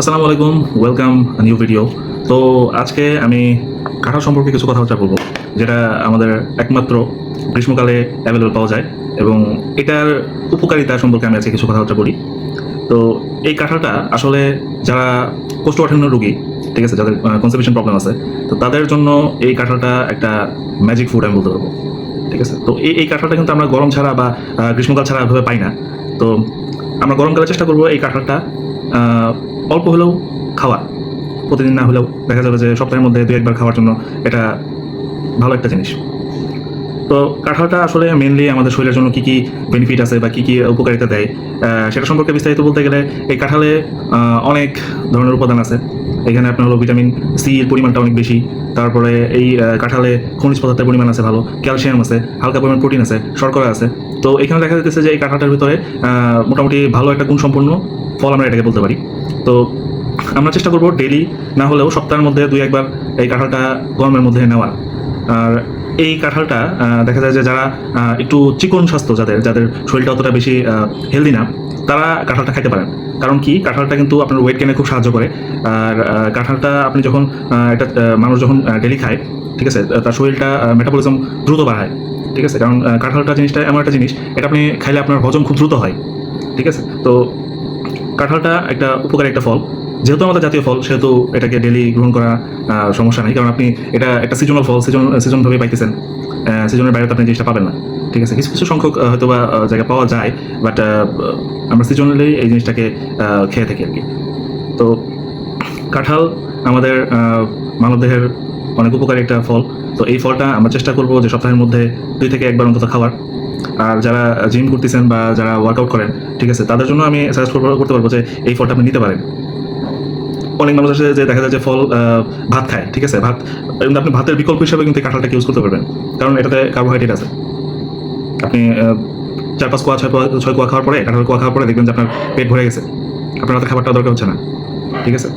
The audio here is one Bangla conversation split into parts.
আসসালামু আলাইকুম ওয়েলকাম নিউ ভিডিও তো আজকে আমি কাঁঠাল সম্পর্কে কিছু কথাবার্তা বলব, যেটা আমাদের একমাত্র গ্রীষ্মকালে অ্যাভেলেবল পাওয়া যায় এবং এটার উপকারিতা সম্পর্কে আমি আজকে কিছু কথাবার্তা বলি। তো এই কাঁঠালটা আসলে যারা কোষ্ঠকাঠিন্য রোগী, ঠিক আছে, যাদের কনসেপশন প্রবলেম আছে, তো তাদের জন্য এই কাঁঠালটা একটা ম্যাজিক ফুড আমি বলতে পারব, ঠিক আছে? তো এই এই কাঁঠালটা কিন্তু আমরা গরম ছাড়া বা গ্রীষ্মকাল ছাড়া এভাবে পাই না। তো আমরা গরমকালে চেষ্টা করব এই কাঁঠালটা অল্প হলেও খাওয়া। প্রতিদিন না হলেও দেখা যাবে যে সপ্তাহের মধ্যে দু একবার খাওয়ার জন্য এটা ভালো একটা জিনিস। তো কাঁঠালটা আসলে মেনলি আমাদের শরীরের জন্য কী কী বেনিফিট আছে বা কী কী উপকারিতা দেয় সেটা সম্পর্কে বিস্তারিত বলতে গেলে এই কাঁঠালে অনেক ধরনের উপাদান আছে। এখানে আপনার হলো ভিটামিন সি এর পরিমাণটা অনেক বেশি। তারপরে এই কাঁঠালে খনিজ পদার্থের পরিমাণ আছে ভালো। ক্যালসিয়াম আছে, হালকা পরিমাণ প্রোটিন আছে, শর্করা আছে। তো এখানে দেখা যাচ্ছে যে এই কাঁঠালটার ভিতরে মোটামুটি ভালো একটা গুণসম্পন্ন ফল আমরা এটাকে বলতে পারি। তো আমরা চেষ্টা করব ডেলি না হলেও সপ্তাহের মধ্যে দুই একবার এই কাঁঠালটা গরমের মধ্যে নেওয়ার। আর এই কাঁঠালটা দেখা যায় যে যারা একটু চিকন স্বাস্থ্য যাদের যাদের শরীরটা অতটা বেশি হেলদি না, তারা কাঁঠালটা খাইতে পারেন। কারণ কি? কাঁঠালটা কিন্তু আপনার ওয়েট গেনে খুব সাহায্য করে। আর কাঁঠালটা আপনি যখন এটা মানুষ যখন ডেলি খায়, ঠিক আছে তার শরীরটা মেটাবলিজম দ্রুত বাড়ায়, ঠিক আছে? কারণ কাঁঠালটা জিনিসটা এমন একটা জিনিস, এটা আপনি খাইলে আপনার হজম খুব দ্রুত হয়, ঠিক আছে? তো কাঁঠালটা একটা উপকারী একটা ফল। যেহেতু আমাদের জাতীয় ফল সেহেতু এটাকে ডেলি গ্রহণ করা সমস্যা নেই। কারণ আপনি এটা একটা সিজনাল ফল সিজন সিজনভাবে পাইতেছেন। সিজনের বাইরে আপনি জিনিসটা পাবেন না। ঠিক আছে? কিছু কিছু সংখ্যক হয়তো বা আহ, জায়গায় পাওয়া যায় বাট আমরা সিজনালি এই জিনিসটাকে খেয়ে থাকি আর কি। তো কাঁঠাল আমাদের মানবদেহের অনেক উপকারী একটা ফল। তো এই ফলটা আমরা চেষ্টা করব যে সপ্তাহের মধ্যে দুই থেকে একবার অন্তত খাওয়ার। আর যারা জিম করতেছেন বা যারা ওয়ার্কআউট করেন, ঠিক আছে, তাদের জন্য আমি সাজেস্ট করতে পারব যে এই ফলটা আপনি নিতে পারেন। অনেক মানুষ আছে যে দেখা যায় যে ফল ভাত খায়, ঠিক আছে, ভাত কিন্তু আপনি ভাতের বিকল্প হিসাবে কিন্তু কাঁঠালটাকে ইউজ করতে পারবেন। কারণ এটাতে কার্বোহাইড্রেট আছে। আপনি চার পাঁচ কোয়া, ছয় কোয়া ছয় কোয়া খাওয়ার পরে, কাঁঠাল কোয়া খাওয়ার পরে দেখবেন যে আপনার পেট ভরে গেছে। আপনার হাতে খাবারটা দরকার হচ্ছে না। ঠিক আছে?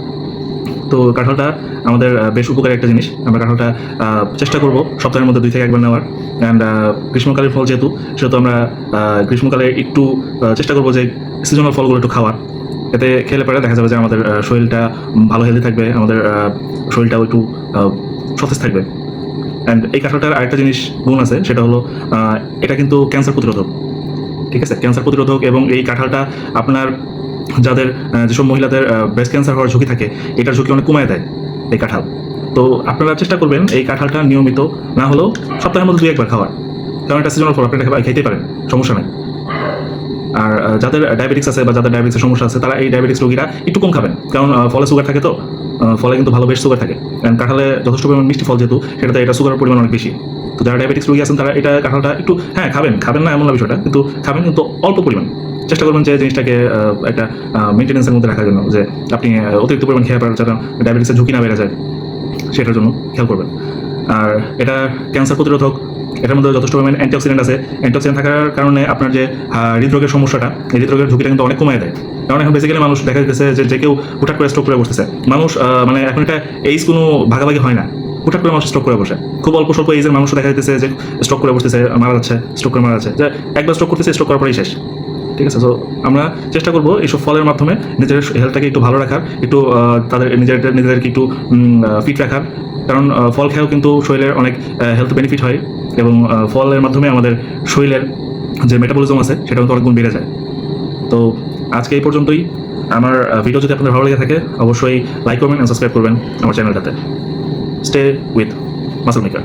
তো কাঁঠালটা আমাদের বেশ উপকারী একটা জিনিস। আমরা কাঁঠালটা চেষ্টা করব সপ্তাহের মধ্যে দুই থেকে একবার নেওয়ার। অ্যান্ড গ্রীষ্মকালের ফল যেহেতু, সেহেতু আমরা গ্রীষ্মকালে একটু চেষ্টা করব যে সিজনাল ফলগুলো একটু খাওয়ার। এতে খেলে পরে দেখা যাবে যে আমাদের শরীরটা ভালো হেলদি থাকবে, আমাদের শরীরটাও একটু সতেজ থাকবে। অ্যান্ড এই কাঁঠালটার আরেকটা জিনিস গুণ আছে, সেটা হলো এটা কিন্তু ক্যান্সার প্রতিরোধক। ঠিক আছে? ক্যান্সার প্রতিরোধক এবং এই কাঁঠালটা আপনার যাদের যেসব মহিলাদের ব্রেস্ট ক্যান্সার হওয়ার ঝুঁকি থাকে, এটার ঝুঁকি অনেক কমায় দেয় এই কাঁঠাল। তো আপনারা চেষ্টা করবেন এই কাঁঠালটা নিয়মিত, না হলেও সপ্তাহের মধ্যে দুই একবার খাওয়ার। কারণ এটা সিজনাল ফল, আপনি এটা খেতেই পারেন, সমস্যা নেই। আর যাদের ডায়াবেটিক্স আছে বা যাদের ডায়াবেটিক্সের সমস্যা আছে, তারা এই ডায়াবেটিক্স রোগীরা একটু কম খাবেন। কারণ ফলে সুগার থাকে তো ফলে কিন্তু ভালো বেশ সুগার থাকে। কারণ কাঁঠালে যথেষ্ট পরিমাণ মিষ্টি ফল যেহেতু, সেটাতে এটা সুগারের পরিমাণ অনেক বেশি। তো যারা ডায়াবেটিক্স রোগী আছেন, তারা এটা কাঁঠালটা একটু হ্যাঁ খাবেন খাবেন না এমন না বিষয়টা, কিন্তু খাবেন কিন্তু অল্প পরিমাণ। চেষ্টা করবেন যে জিনিসটাকে একটা মেনটেন্সের মধ্যে রাখার জন্য, যে আপনি অতিরিক্ত পরিমাণ খেয়ে পারেন যাতে ডায়াবেটিসের ঝুঁকি না বেড়ে যায়। সেটার জন্য খেয়াল করবেন। আর এটা ক্যান্সার প্রতিরোধক, এটার মধ্যে যথেষ্ট পরিমাণ অ্যান্টিঅক্সিডেন্ট আছে। অ্যান্টিঅক্সিডেন্ট থাকার কারণে আপনার যে হৃদরোগের সমস্যাটা, এই হৃদরোগের ঝুঁকিটা কিন্তু অনেক কমায় দেয়। কারণ এখন বেসিক্যালি মানুষ দেখা যাচ্ছে যে যে কেউ হুঠাৎ করে স্ট্রোক করে বসতেছে। মানুষ মানে এখন এটা এইজ কোনো ভাগাভাগি হয় না। হুঠাৎ করে মানুষ স্ট্রোক করে বসে। খুব অল্প স্বল্প এইজের মানুষ দেখা যাচ্ছে যে স্ট্রোক করে বসতেছে মারা যাচ্ছে স্ট্রোক করে মারা যাচ্ছে। যে একবার স্ট্রোক করতেছে স্ট্রোক করার পরেই শেষ। ঠিক আছে? তো আমরা চেষ্টা করব এইসব ফলের মাধ্যমে নিজের হেলথটাকে একটু ভালো রাখার, একটু তাদের নিজেদের নিজেদেরকে একটু ফিট রাখার। কারণ ফল খেয়েও কিন্তু শরীরের অনেক হেলথ বেনিফিট হয় এবং ফলের মাধ্যমে আমাদের শরীরের যে মেটাবলিজম আছে সেটা কিন্তু অনেক গুণ বেড়ে যায়। তো, আজকে এই পর্যন্তই। আমার ভিডিও যদি আপনাদের ভালো লেগে থাকে, অবশ্যই লাইক করবেন সাবস্ক্রাইব করবেন আমার চ্যানেলটাতে স্টে উইথ মাসল মেকার